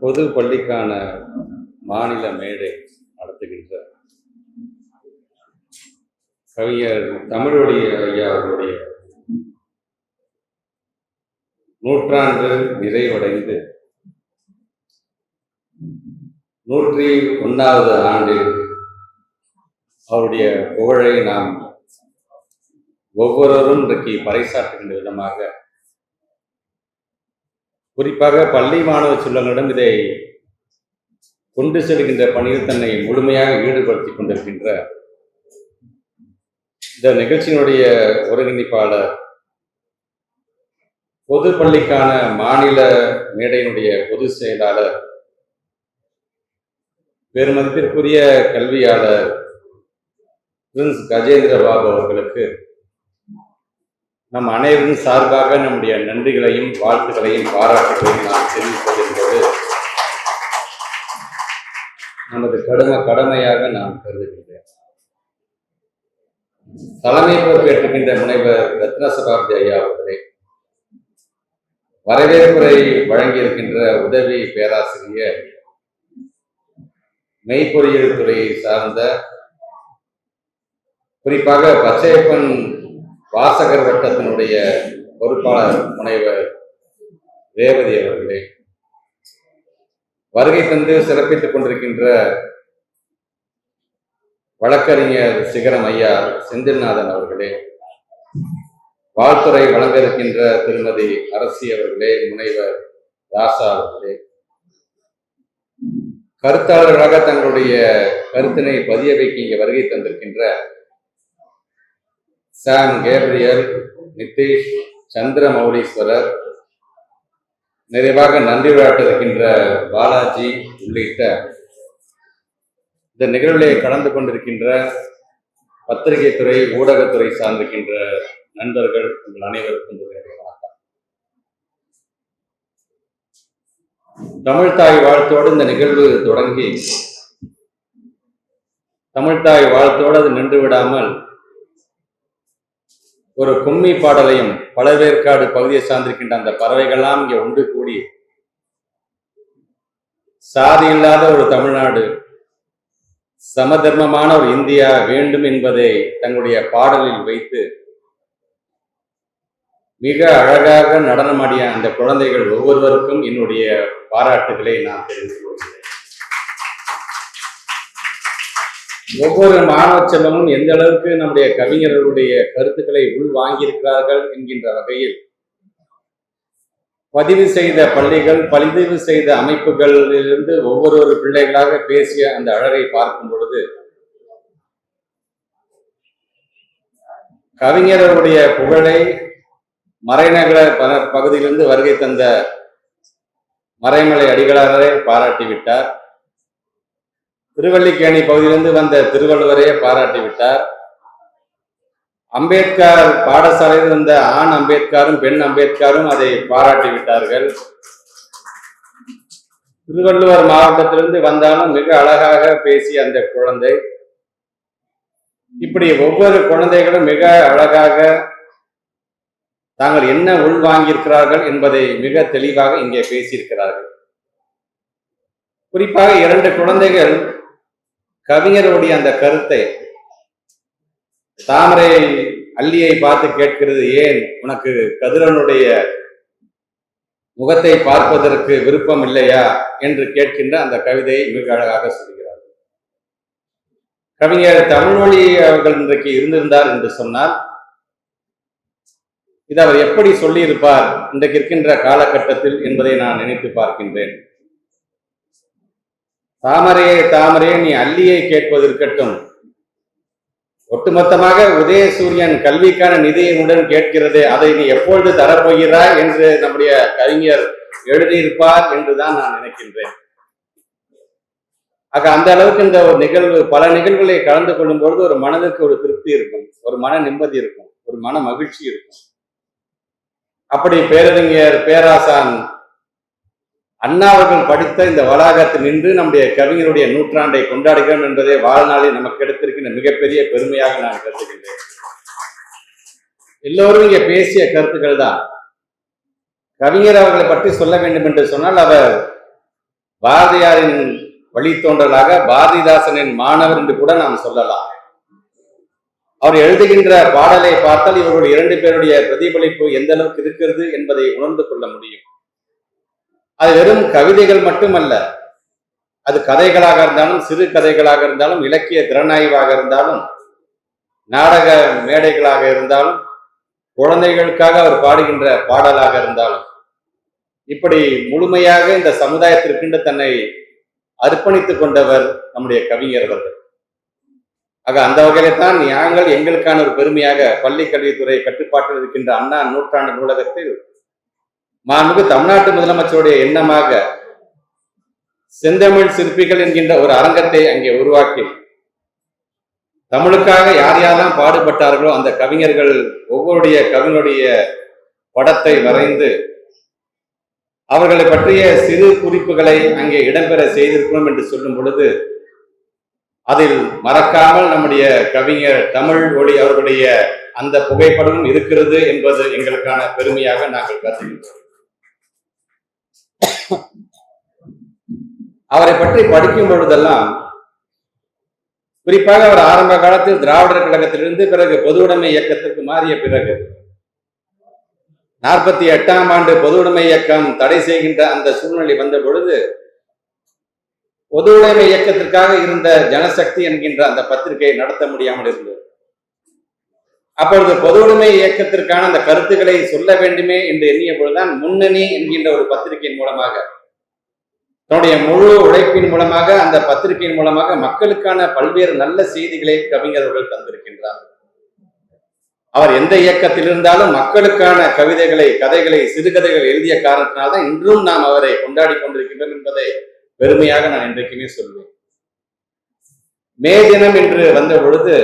பொது பள்ளிக்கான மாநில மேடை நடத்துகின்ற கவிஞர் தமிழுடைய ஐயா அவர்களுடைய நூற்றாண்டு நிறைவடைந்து நூற்றி ஒன்றாவது ஆண்டில் அவருடைய புகழை நாம் ஒவ்வொருவரும் இன்றைக்கு பறைசாற்றுகின்ற விதமாக குறிப்பாக பள்ளி மாணவ செல்வங்களிடம் இதை கொண்டு செல்கின்ற பணியில் தன்னை முழுமையாக ஈடுபடுத்திக் கொண்டிருக்கின்ற இந்த நிகழ்ச்சியினுடைய ஒருங்கிணைப்பாளர் பொது பள்ளிக்கான மாநில மேடையினுடைய பொது செயலாளர் பெருமதிப்பிற்குரிய கல்வியாளர் பிரின்ஸ் கஜேந்திர பாபு அவர்களுக்கு நம் அனைவரும் சார்பாக நம்முடைய நன்றிகளையும் வாழ்த்துக்களையும் பாராட்டுகளையும் நான் தெரிவிப்பதென்பது நமது கடும கடமையாக நான் கருதுகின்றேன். தலைமை பொறுப்பேற்றுகின்ற முனைவர் ரத்ன சபாப்தி ஐயா அவர்களே வரவேற்புரை வழங்கியிருக்கின்ற உதவி பேராசிரியர் மெய்ப்பொறியியல் துறையை சார்ந்த குறிப்பாக பச்சையப்பன் வாசகர் வட்டத்தினுடைய பொறுப்பாளர் முனைவர் ரேவதி அவர்களே வருகை தந்து சிறப்பித்துக் கொண்டிருக்கின்ற வழக்கறிஞர் சிகரம் ஐயா செந்தில்நாதன் அவர்களே வாழ்த்துறை வழங்க இருக்கின்ற திருமதி அரசி அவர்களே முனைவர் ராசா அவர்களே. கருத்தாளர்களாக தங்களுடைய கருத்தினை பதிய வைக்க இங்கே வருகை தந்திருக்கின்ற சாம் கேப்ரியல் நிதிஷ் சந்திரமௌலீஸ்வரர் நிறைவாக நன்றி விளையாட்டிருக்கின்ற பாலாஜி உள்ளிட்ட இந்த நிகழ்விலே கலந்து கொண்டிருக்கின்ற பத்திரிகை துறை ஊடகத்துறை சார்ந்திருக்கின்ற நண்பர்கள் உங்கள் அனைவருக்கும் தமிழ்தாய் வாழ்த்தோடு இந்த நிகழ்வு தொடங்கி தமிழ்தாய் வாழ்த்தோடு அது நின்று விடாமல் ஒரு கும்மி பாடலையும் பழவேற்காடு பகுதியை சார்ந்திருக்கின்ற அந்த பறவைகள்லாம் இங்கே ஒன்று கூடி சாதி இல்லாத ஒரு தமிழ்நாடு சமதர்மமான ஒரு இந்தியா வேண்டும் என்பதை தங்களுடைய பாடலில் வைத்து மிக அழகாக நடனமாடிய அந்த குழந்தைகள் ஒவ்வொருவருக்கும் என்னுடைய பாராட்டுகளை நான் தெரிவித்துக் கொள்கிறேன். ஒவ்வொரு மாணவ செல்வமும் எந்த அளவுக்கு நம்முடைய கவிஞர்களுடைய கருத்துக்களை உள் வாங்கியிருக்கிறார்கள் என்கின்ற வகையில் பதிவு செய்த பள்ளிகள் பதிவு செய்த அமைப்புகளிலிருந்து ஒவ்வொரு பிள்ளைகளாக பேசிய அந்த அழகை பார்க்கும் பொழுது கவிஞர்களுடைய புகழை மறைநகர பகுதியிலிருந்து வருகை தந்த மறைமலை அடிகளாரே பாராட்டிவிட்டார் திருவள்ளிக்கேணி பகுதியிலிருந்து வந்த திருவள்ளுவரையே பாராட்டி விட்டார் அம்பேத்கர் பாடசாலையில் இருந்த ஆண் அம்பேத்கரும் பெண் அம்பேத்கரும் அதை பாராட்டி விட்டார்கள் திருவள்ளுவர் மாவட்டத்திலிருந்து வந்தாலும் மிக அழகாக பேசிய அந்த குழந்தை. இப்படி ஒவ்வொரு குழந்தைகளும் மிக அழகாக தாங்கள் என்ன உள்வாங்கியிருக்கிறார்கள் என்பதை மிக தெளிவாக இங்கே பேசியிருக்கிறார்கள். குறிப்பாக இரண்டு குழந்தைகள் கவிஞருடைய அந்த கருத்தை தாமரை அல்லியை பார்த்து கேட்கிறது ஏன் உனக்கு கதிரனுடைய முகத்தை பார்ப்பதற்கு விருப்பம் இல்லையா? என்று கேட்கின்ற அந்த கவிதையை மிக அழகாக சொல்கிறார். கவிஞர் தமிழ்மொழி அவர்கள் இன்றைக்கு இருந்திருந்தார் என்று சொன்னால் இது அவர் எப்படி சொல்லியிருப்பார்? இன்றைக்கு இருக்கின்ற காலகட்டத்தில் என்பதை நான் நினைத்து பார்க்கின்றேன். தாமரையே தாமரையே நீ அல்லியை கேட்பது இருக்கட்டும். ஒட்டுமொத்தமாக உதயசூரியன் கல்விக்கான நிதியை உடன் கேட்கிறது அதை நீ எப்பொழுது தரப்போகிறாய் என்று நம்முடைய கவிஞர் எழுதியிருப்பார் என்றுதான் நான் நினைக்கின்றேன். ஆக அந்த அளவுக்கு இந்த ஒரு நிகழ்வு பல நிகழ்வுகளை கலந்து கொள்ளும் பொழுது ஒரு மனதிற்கு ஒரு திருப்தி இருக்கும் ஒரு மன நிம்மதி இருக்கும் ஒரு மன மகிழ்ச்சி இருக்கும். அப்படி பேரறிஞர் பேராசான் அண்ணா அவர்கள் படித்த இந்த வளாகத்தில் நின்று நம்முடைய கவிஞருடைய நூற்றாண்டை கொண்டாடுகிறோம் என்பதே வாழ்நாளில் நமக்கு எடுத்திருக்கின்ற மிகப்பெரிய பெருமையாக நான் கருதுகின்றேன். எல்லோரும் இங்கே பேசிய கருத்துக்கள் தான். கவிஞர் அவர்களை பற்றி சொல்ல வேண்டும் என்று சொன்னால் அவர் பாரதியாரின் வழித்தோன்றலாக பாரதிதாசனின் மாணவர் என்று கூட நாம் சொல்லலாம். அவர் எழுதுகின்ற பாடலை பார்த்தால் இவர்கள் இரண்டு பேருடைய பிரதிபலிப்பு எந்த அளவுக்கு இருக்கிறது என்பதை உணர்ந்து கொள்ள முடியும். அது வெறும் கவிதைகள் மட்டுமல்ல. அது கதைகளாக இருந்தாலும் சிறு கதைகளாக இருந்தாலும் இலக்கிய திறனாய்வாக இருந்தாலும் நாடக மேடைகளாக இருந்தாலும் குழந்தைகளுக்காக அவர் பாடுகின்ற பாடலாக இருந்தாலும் இப்படி முழுமையாக இந்த சமுதாயத்திற்கென்று தன்னை அர்ப்பணித்துக் கொண்டவர் நம்முடைய கவிஞர் அவர்கள். ஆக அந்த வகையில தான் நாங்கள் எங்களுக்கான ஒரு பெருமையாக பள்ளி கல்வித்துறை கட்டுப்பாட்டில் இருக்கின்ற அண்ணா நூற்றாண்டு நூலகத்தில் மாண்புக்கு தமிழ்நாட்டு முதலமைச்சருடைய எண்ணமாக செந்தமிழ் சிற்பிகள் என்கின்ற ஒரு அரங்கத்தை அங்கே உருவாக்கி தமிழுக்காக யார் யாரெல்லாம் பாடுபட்டார்களோ அந்த கவிஞர்கள் ஒவ்வொருடைய கவிஞருடைய படத்தை வரைந்து அவர்களை பற்றிய சிறு குறிப்புகளை அங்கே இடம்பெற செய்திருக்கணும் என்று சொல்லும் பொழுது அதில் மறக்காமல் நம்முடைய கவிஞர் தமிழ் ஒளி அவர்களுடைய அந்த புகைப்படமும் இருக்கிறது என்பது எங்களுக்கான பெருமையாக நாங்கள் கருதுகின்றோம். அவரை பற்றி படிக்கும் பொழுதெல்லாம் குறிப்பாக அவர் ஆரம்ப காலத்தில் திராவிடர் கழகத்திலிருந்து பிறகு பொதுவுடைமை இயக்கத்திற்கு மாறிய பிறகு நாற்பத்தி எட்டாம் ஆண்டு பொதுவுடைமை இயக்கம் தடை செய்கின்ற அந்த சூழ்நிலை வந்த பொழுது பொதுவுடைமை இயக்கத்திற்காக இருந்த ஜனசக்தி என்கின்ற அந்த பத்திரிகையை நடத்த முடியாமல் இருந்தது. அப்பொழுது பொதுவுடைமை இயக்கத்திற்கான அந்த கருத்துக்களை சொல்ல வேண்டுமே என்று எண்ணிய பொழுதுதான் முன்னணி என்கின்ற ஒரு பத்திரிகையின் மூலமாக தன்னுடைய முழு உழைப்பின் மூலமாக அந்த பத்திரிகையின் மூலமாக மக்களுக்கான பல்வேறு நல்ல செய்திகளை கவிஞர்கள் தந்திருக்கின்றார். அவர் எந்த இயக்கத்தில் இருந்தாலும் மக்களுக்கான கவிதைகளை கதைகளை சிறுகதைகள் எழுதிய காரணத்தினால்தான் இன்றும் நாம் அவரை கொண்டாடி கொண்டிருக்கின்றோம் என்பதை பெருமையாக நான் இன்றைக்குமே சொல்வேன். மே தினம் என்று வந்த பொழுது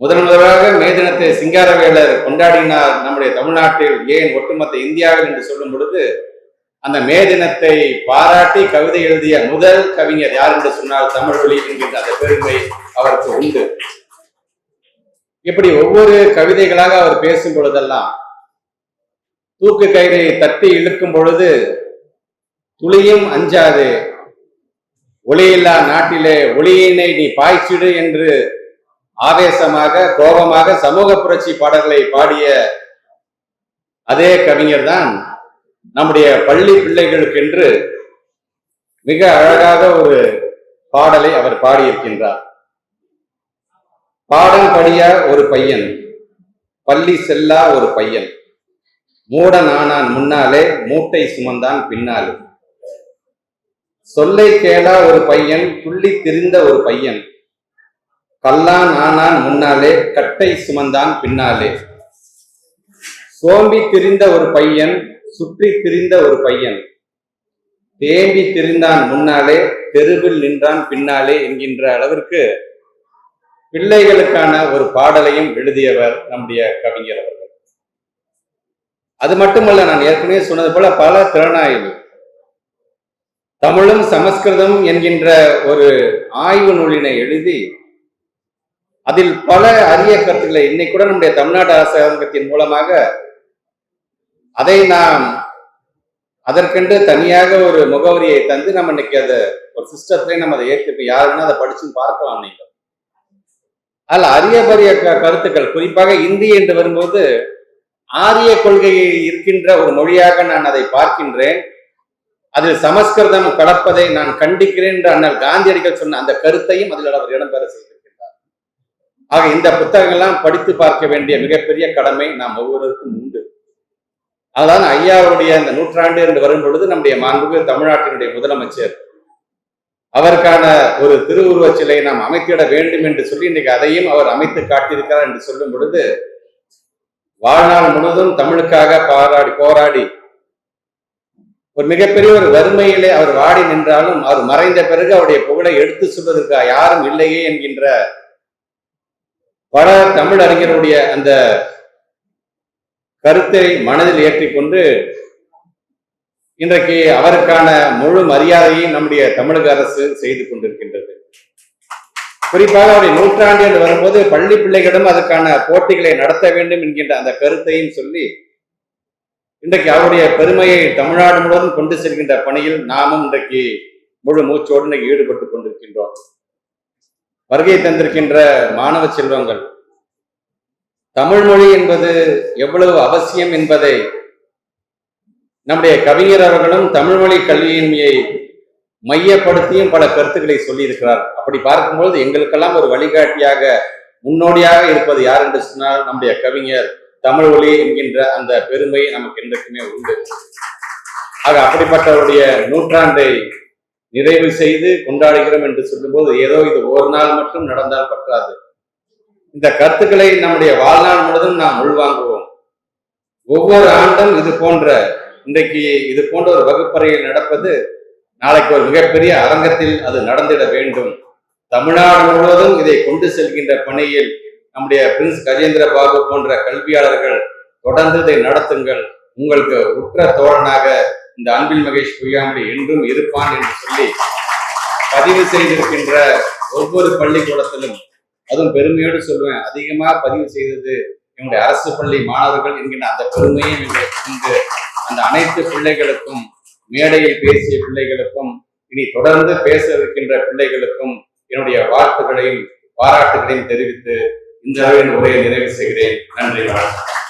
முதன் முதலாக மே தினத்தை சிங்காரவேலர் கொண்டாடினார் நம்முடைய தமிழ்நாட்டில் ஏன் ஒட்டுமொத்த இந்தியாவில் என்று சொல்லும் பொழுது அந்த மே தினத்தை பாராட்டி கவிதை எழுதிய முதல் கவிஞர் யார் என்று சொன்னால் தமிழ்வழி என்கின்ற அந்த பெருமை அவருக்கு உண்டு. இப்படி ஒவ்வொரு கவிதைகளாக அவர் பேசும் பொழுதெல்லாம் தூக்கு கயிறை தட்டி இழுக்கும் பொழுது துளியும் அஞ்சாது ஒளியில்லா நாட்டிலே ஒளியினை நீ பாய்ச்சிடு என்று ஆவேசமாக கோபமாக சமூக புரட்சி பாடல்களை பாடிய அதே கவிஞர் தான் நம்முடைய பள்ளி பிள்ளைகளுக்கென்று மிக அழகாக ஒரு பாடலை அவர் பாடியிருக்கின்றார். பாடல் படிய ஒரு பையன் பள்ளி செல்லா ஒரு பையன். மூடன் ஆனான் முன்னாலே மூட்டை சுமந்தான் பின்னாலே. சொல்லை கேளா ஒரு பையன் துள்ளி திரிந்த ஒரு பையன். கல்லான் ஆனான் முன்னாலே கட்டை சுமந்தான் பின்னாலே. சோம்பி திரிந்த ஒரு பையன் சுற்றி திரிந்த ஒரு பையன். தேம்பி திரிந்தான் முன்னாலே தெருவில் நின்றான் பின்னாலே என்கின்ற அளவிற்கு பிள்ளைகளுக்கான ஒரு பாடலையும் எழுதியவர் நம்முடைய கவிஞர் அவர்கள். அது மட்டுமல்ல நான் ஏற்கனவே சொன்னது போல பல திறனாய்வு. தமிழும் சமஸ்கிருதம் என்கின்ற ஒரு ஆய்வு நூலினை எழுதி அதில் பல அரிய கருத்துக்களை இன்னைக்கு கூட நம்முடைய தமிழ்நாடு அரசாங்கத்தின் மூலமாக அதை நாம் அதற்கென்று தனியாக ஒரு முகவரியை தந்து நம்ம இன்னைக்கு அதை ஒரு சிஸ்டத்திலே நம்ம அதை ஏற்று யாருன்னா அதை படிச்சு பார்க்கலாம் நீங்கள். அதில் அரிய பரிய க- கருத்துக்கள் குறிப்பாக இந்தி என்று வரும்போது ஆரிய கொள்கையை இருக்கின்ற ஒரு மொழியாக நான் அதை பார்க்கின்றேன். அதில் சமஸ்கிருதம் கலப்பதை நான் கண்டிக்கிறேன் என்று அண்ணல் காந்தியடிகள் சொன்ன அந்த கருத்தையும் அதில் அவர் இடம்பெற செய்கிறேன் ஆக இந்த புத்தகங்கள்லாம் படித்து பார்க்க வேண்டிய மிகப்பெரிய கடமை நாம் ஒவ்வொருவருக்கும் உண்டு. அதான் ஐயாவுடைய அந்த நூற்றாண்டு என்று வரும் பொழுது நம்முடைய மாண்புமிகு தமிழ்நாட்டினுடைய முதலமைச்சர். அவருக்கான ஒரு திருவுருவச் சிலையை நாம் அமைத்திட வேண்டும் என்று சொல்லி இன்னைக்கு அதையும் அவர் அமைத்து காட்டியிருக்கிறார் என்று சொல்லும் பொழுது வாழ்நாள் முழுவதும் தமிழுக்காக பாராடி போராடி ஒரு மிகப்பெரிய ஒரு வறுமையிலே அவர் வாடி நின்றாலும் அவர் மறைந்த பிறகு அவருடைய புகழை எடுத்து சொல்வதற்கு யாரும் இல்லையே என்கின்ற பல தமிழ் அறிஞருடைய அந்த கருத்தை மனதில் ஏற்றிக்கொண்டு இன்றைக்கு அவருக்கான முழு மரியாதையை நம்முடைய தமிழக அரசு செய்து கொண்டிருக்கின்றது. குறிப்பாக அவருடைய நூற்றாண்டு என்று வரும்போது பள்ளி பிள்ளைகளிடம் அதற்கான போட்டிகளை நடத்த வேண்டும் என்கின்ற அந்த கருத்தையும் சொல்லி இன்றைக்கு அவருடைய பெருமையை தமிழ்நாடு முழுவதும் கொண்டு செல்கின்ற பணியில் நாமும் இன்றைக்கு முழு மூச்சோடு ஈடுபட்டு கொண்டிருக்கின்றோம். வருகை தந்திருக்கின்ற மாணவ செல்வங்கள். தமிழ் மொழி என்பது எவ்வளவு அவசியம் என்பதை நம்முடைய கவிஞர் அவர்களும் தமிழ் மொழி கல்வியின்மையை மையப்படுத்தியும் பல கருத்துக்களை சொல்லியிருக்கிறார். அப்படி பார்க்கும்பொழுது எங்களுக்கெல்லாம் ஒரு வழிகாட்டியாக முன்னோடியாக இருப்பது யார் என்று சொன்னால் நம்முடைய கவிஞர் தமிழ் ஒளி என்கின்ற அந்த பெருமை நமக்கு என்றைக்குமே உண்டு. ஆக அப்படிப்பட்டவருடைய நூற்றாண்டை நிறைவு செய்து கொண்டாடுகிறோம் என்று சொல்லும்போது ஏதோ இது ஒரு நாள் மட்டும் நடந்தால் பற்றாது. இந்த கருத்துக்களை நம்முடைய வாழ்நாள் முழுவதும் நாம் உள்வாங்குவோம். ஒவ்வொரு ஆண்டும் இது போன்ற இன்றைக்கு இது போன்ற ஒரு வகுப்பறையில் நடப்பது நாளைக்கு ஒரு மிகப்பெரிய அரங்கத்தில் அது நடந்திட வேண்டும். தமிழ்நாடு முழுவதும் இதை கொண்டு செல்கின்ற பணியில் நம்முடைய பிரின்ஸ் கஜேந்திர பாபு போன்ற கல்வியாளர்கள் தொடர்ந்து இதை நடத்துங்கள். உங்களுக்கு உற்ற தோழனாக இந்த அன்பில் மகேஷ் பொய்யாமொழி என்றும் இருப்பான் என்று சொல்லி பதிவு செய்திருக்கின்ற ஒவ்வொரு பள்ளிக்கூடத்திலும் அதுவும் பெருமையோடு சொல்லுவேன் அதிகமா பதிவு செய்தது என்னுடைய அரசு பள்ளி மாணவர்கள் என்கின்ற அந்த பெருமையும் எங்களுக்கு உண்டு அந்த அனைத்து பிள்ளைகளுக்கும் மேடையில் பேசிய பிள்ளைகளுக்கும் இனி தொடர்ந்து பேச இருக்கின்ற பிள்ளைகளுக்கும் என்னுடைய வாழ்த்துக்களையும் பாராட்டுகளையும் தெரிவித்து இந்த அளவின் உரையை நிறைவு செய்கிறேன். நன்றி வணக்கம்.